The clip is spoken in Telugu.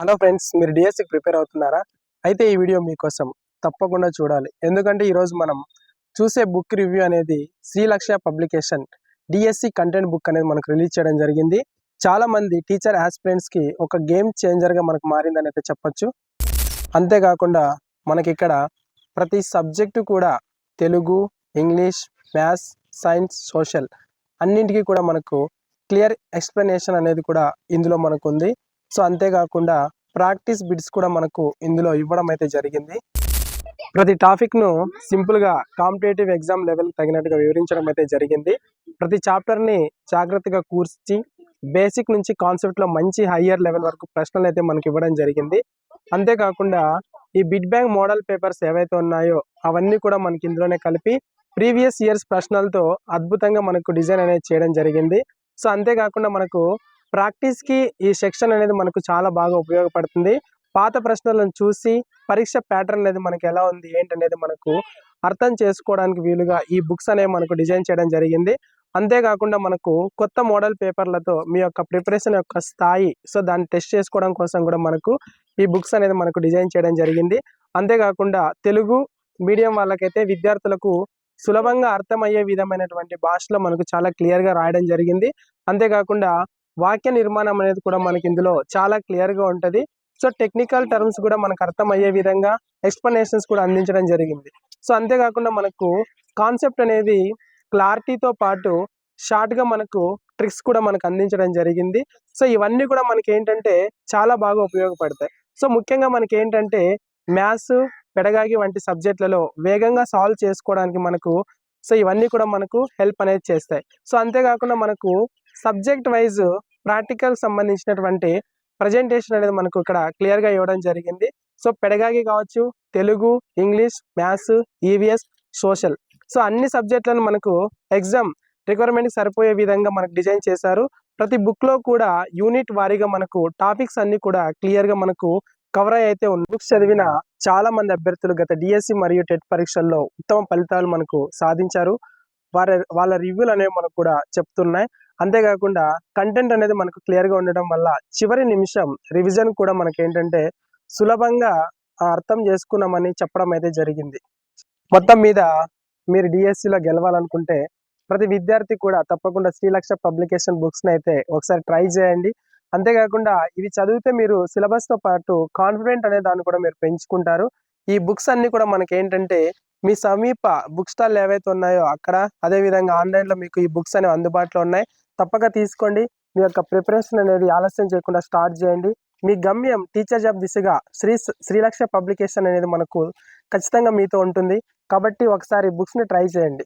హలో ఫ్రెండ్స్ మీరు డిఎస్సికి ప్రిపేర్ అవుతున్నారా? అయితే ఈ వీడియో మీకోసం తప్పకుండా చూడాలి. ఎందుకంటే ఈరోజు మనం చూసే బుక్ రివ్యూ అనేది Srilaksha publication DSC content book అనేది మనకు రిలీజ్ చేయడం జరిగింది. చాలామంది టీచర్ ఆస్పిరెంట్స్కి ఒక గేమ్ చేంజర్గా మనకు మారిందని అయితే చెప్పొచ్చు. అంతేకాకుండా మనకి ఇక్కడ ప్రతి సబ్జెక్టు కూడా Telugu English maths science social అన్నింటికి కూడా మనకు క్లియర్ ఎక్స్ప్లెనేషన్ అనేది కూడా ఇందులో మనకు ఉంది సో అంతేకాకుండా ప్రాక్టీస్ బిట్స్ కూడా మనకు ఇందులో ఇవ్వడం అయితే జరిగింది. ప్రతి టాపిక్ను సింపుల్గా కాంపిటేటివ్ ఎగ్జామ్ లెవెల్ తగినట్టుగా వివరించడం అయితే జరిగింది. ప్రతి చాప్టర్ని జాగ్రత్తగా కూర్చి బేసిక్ నుంచి కాన్సెప్ట్లో మంచి హయ్యర్ లెవెల్ వరకు ప్రశ్నలు అయితే మనకి ఇవ్వడం జరిగింది. అంతేకాకుండా ఈ బిడ్ బ్యాంక్ మోడల్ పేపర్స్ ఏవైతే ఉన్నాయో అవన్నీ కూడా మనకి ఇందులోనే కలిపి ప్రీవియస్ ఇయర్స్ ప్రశ్నలతో అద్భుతంగా మనకు డిజైన్ అనేది చేయడం జరిగింది. సో అంతేకాకుండా మనకు ప్రాక్టీస్కి ఈ సెక్షన్ అనేది మనకు చాలా బాగా ఉపయోగపడుతుంది. పాత ప్రశ్నలను చూసి పరీక్ష ప్యాటర్న్ అనేది మనకు ఎలా ఉంది ఏంటనేది మనకు అర్థం చేసుకోవడానికి వీలుగా ఈ బుక్స్ అనేవి మనకు డిజైన్ చేయడం జరిగింది. అంతేకాకుండా మనకు కొత్త మోడల్ పేపర్లతో మీ యొక్క ప్రిపరేషన్ యొక్క స్థాయి సో దాన్ని టెస్ట్ చేసుకోవడం కోసం కూడా మనకు ఈ బుక్స్ అనేది మనకు డిజైన్ చేయడం జరిగింది. అంతేకాకుండా తెలుగు మీడియం వాళ్ళకైతే విద్యార్థులకు సులభంగా అర్థమయ్యే విధమైనటువంటి భాషలో మనకు చాలా క్లియర్గా రాయడం జరిగింది. అంతేకాకుండా వాక్య నిర్మాణం అనేది కూడా మనకి ఇందులో చాలా క్లియర్గా ఉంటుంది. సో టెక్నికల్ టర్మ్స్ కూడా మనకు అర్థమయ్యే విధంగా ఎక్స్ప్లెనేషన్స్ కూడా అందించడం జరిగింది. సో అంతేకాకుండా మనకు కాన్సెప్ట్ అనేది క్లారిటీతో పాటు షార్ట్గా మనకు ట్రిక్స్ కూడా మనకు అందించడం జరిగింది. సో ఇవన్నీ కూడా మనకి ఏంటంటే చాలా బాగా ఉపయోగపడతాయి. సో ముఖ్యంగా మనకి ఏంటంటే మ్యాథ్స్ పెడగాగి వంటి సబ్జెక్టులలో వేగంగా సాల్వ్ చేసుకోవడానికి మనకు సో ఇవన్నీ కూడా మనకు హెల్ప్ అనేది చేస్తాయి. సో అంతేకాకుండా మనకు సబ్జెక్ట్ వైజ్ ప్రాక్టికల్ సంబంధించినటువంటి ప్రజెంటేషన్ అనేది మనకు ఇక్కడ క్లియర్గా ఇవ్వడం జరిగింది. సో పెడగాగి కావచ్చు Telugu English maths EVS social so అన్ని సబ్జెక్టులను మనకు ఎగ్జామ్ రిక్వైర్మెంట్కి సరిపోయే విధంగా మనకు డిజైన్ చేశారు. ప్రతి బుక్లో కూడా యూనిట్ వారీగా మనకు టాపిక్స్ అన్ని కూడా క్లియర్గా మనకు కవర్ అయ్యి అయితే ఉంది బుక్స్ చదివిన చాలా మంది అభ్యర్థులు గత డిఎస్సి మరియు టెట్ పరీక్షల్లో ఉత్తమ ఫలితాలు మనకు సాధించారు. వారి వాళ్ళ రివ్యూలు అనేవి మనకు కూడా చెప్తున్నాయి. అంతేకాకుండా కంటెంట్ అనేది మనకు క్లియర్గా ఉండడం వల్ల చివరి నిమిషం రివిజన్ కూడా మనకి ఏంటంటే సులభంగా అర్థం చేసుకున్నామని చెప్పడం అయితే జరిగింది. మొత్తం మీద మీరు డిఎస్సిలో గెలవాలనుకుంటే ప్రతి విద్యార్థి కూడా తప్పకుండా శ్రీలక్ష పబ్లికేషన్ బుక్స్ని అయితే ఒకసారి ట్రై చేయండి. అంతేకాకుండా ఇవి చదివితే మీరు సిలబస్తో పాటు కాన్ఫిడెంట్ అనే దాన్ని కూడా మీరు పెంచుకుంటారు. ఈ బుక్స్ అన్ని కూడా మనకి ఏంటంటే మీ సమీప బుక్ స్టాల్ ఏవైతే ఉన్నాయో అక్కడ అదేవిధంగా ఆన్లైన్లో మీకు ఈ బుక్స్ అనేవి అందుబాటులో ఉన్నాయి. తప్పక తీసుకోండి. మీ యొక్క ప్రిపరేషన్ అనేది ఆలస్యం చేయకుండా స్టార్ట్ చేయండి. మీ గమ్యం టీచర్ జాబ్ దిశగా శ్రీ శ్రీలక్ష పబ్లికేషన్ అనేది మనకు ఖచ్చితంగా మీతో ఉంటుంది. కాబట్టి ఒకసారి బుక్స్ని ట్రై చేయండి.